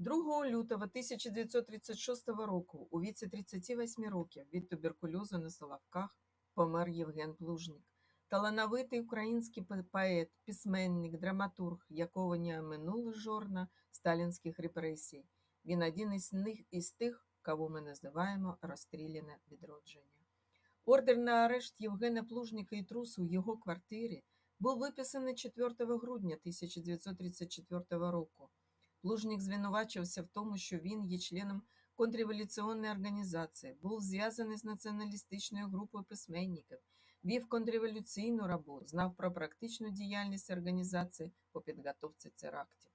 2 лютого 1936 року, у віці 38 років від туберкульозу на Соловках, помер Євген Плужнік. Талановитий український поет, письменник, драматург, якого не оминули жорна сталінських репресій. Він один із них із тих, кого ми називаємо розстріляне відродження. Ордер на арешт Євгена Плужніка і трусу у його квартирі був виписаний 4 грудня 1934 року. Плужнік звинувачився в тому, що він є членом контрреволюційної організації, був зв'язаний з націоналістичною групою письменників, вів контрреволюційну роботу, знав про практичну діяльність організації по підготовці терактів.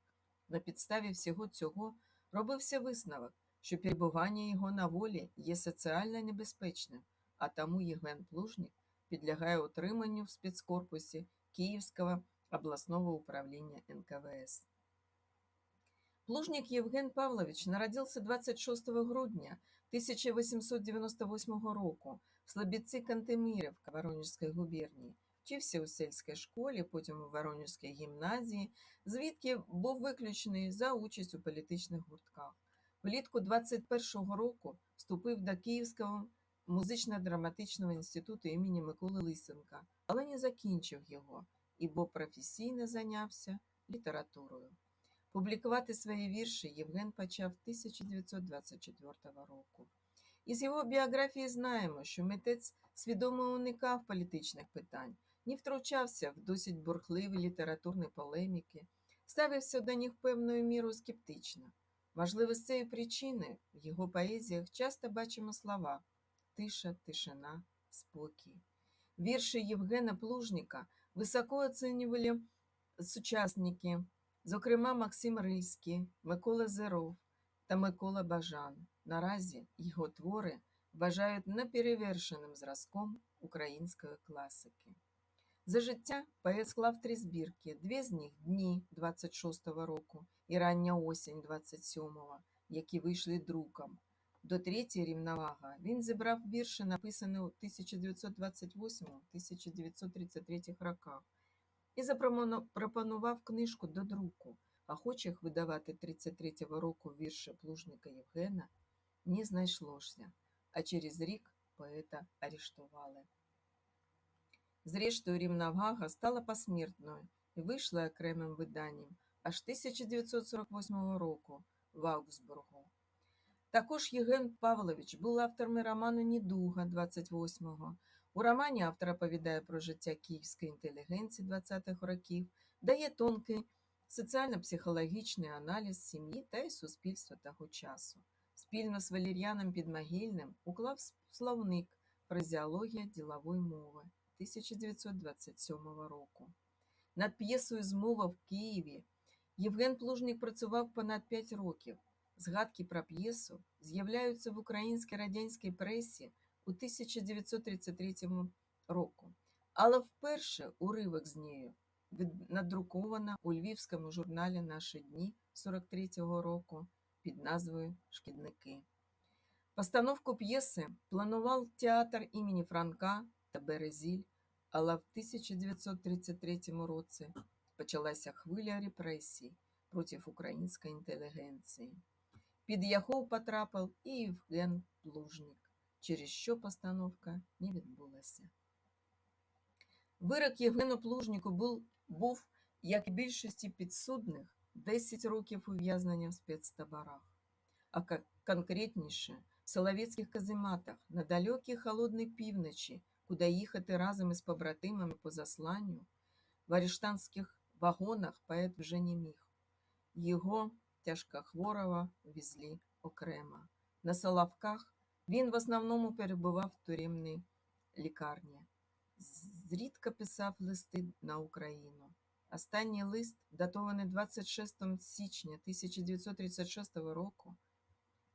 На підставі всього цього робився висновок, що перебування його на волі є соціально небезпечним, а тому Євген Плужнік підлягає утриманню в спецкорпусі Київського обласного управління НКВС. Плужник Євген Павлович народився 26 грудня 1898 року в Слобідці Кантемирівка Воронежської губернії. Вчився у сільській школі, потім у Воронежській гімназії, звідки був виключений за участь у політичних гуртках. Влітку 21-го року вступив до Київського музично-драматичного інституту імені Миколи Лисенка, але не закінчив його, ібо професійно зайнявся літературою. Публікувати свої вірші Євген почав 1924 року. Із його біографії знаємо, що митець свідомо уникав політичних питань, не втручався в досить бурхливі літературні полеміки, ставився до них певною мірою скептично. Можливо, з цієї причини в його поезіях часто бачимо слова тиша, тишина, спокій. Вірші Євгена Плужніка високо оцінювали сучасники, зокрема Максим Рильський, Микола Зеров та Микола Бажан. Наразі його твори вважають неперевершеним зразком української класики. За життя поет склав три збірки, дві з них дні 26-го року і рання осінь 27-го, які вийшли друком. До третьої рівновага він зібрав вірші, написані у 1928-1933 роках, і запропонував книжку до друку. Охочих видавати 33-го року вірші Плужника Євгена не знайшлося, а через рік поета арештували. Зрештою, рівновага стала посмертною і вийшла окремим виданням аж 1948 року в Аугсбургу. Також Євген Павлович був автором роману «Недуга» 28-го. У романі автор оповідає про життя київської інтелігенції 20-х років, дає тонкий соціально-психологічний аналіз сім'ї та й суспільства того часу. Спільно з Валеріаном Підмогильним уклав словник «Фразеологія ділової мови» 1927 року. Над п'єсою «Змова в Києві» Євген Плужнік працював понад 5 років. Згадки про п'єсу з'являються в українській радянській пресі у 1933 року, але вперше уривок з нею надрукована у львівському журналі Наші дні 43-го року під назвою Шкідники. Постановку п'єси планував театр імені Франка та Березіль, але в 1933 році почалася хвиля репресій проти української інтелігенції. Під Яхов потрапив і Євген Плужник, через що постановка не відбулася. Вирок Євгену Плужнику був, був, як і більшості підсудних, 10 років ув'язнення в спецтаборах, а конкретніше в Соловецьких казематах на далекій холодній півночі, куди їхати разом із побратимами по засланню, в арештанських вагонах поет вже не міг. Його тяжкохворого везли окремо. На Соловках він в основному перебував в тюремній лікарні. Зрідка писав листи на Україну. Останній лист, датований 26 січня 1936 року,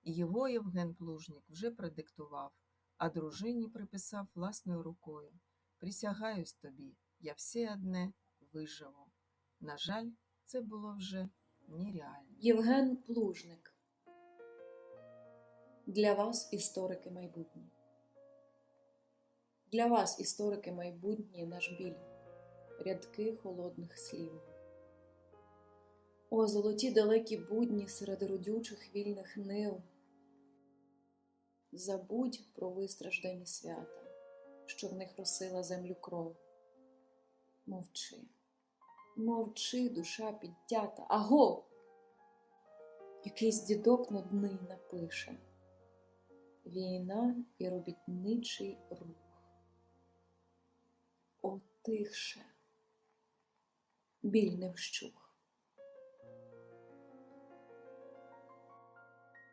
його Євген Плужнік вже продиктував, а дружині приписав власною рукою. Присягаюсь тобі, я все одне виживу. На жаль, це було вже нереально. Євген Плужник. Для вас, історики майбутні. Для вас, історики майбутні, наш біль, рядки холодних слів. О, золоті далекі будні серед родючих вільних нив. Забудь про вистраждані свята, що в них росила землю кров. Мовчи, мовчи, душа підтята, аго! Якийсь дідок над дни напише Війна і робітничий рух. О, тихше, біль не вщух.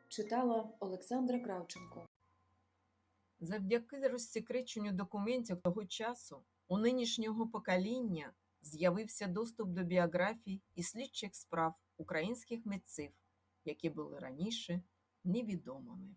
Читала Олександра Кравченко. Завдяки розсекреченню документів того часу у нинішнього покоління з'явився доступ до біографій і слідчих справ українських митців, які були раніше невідомими.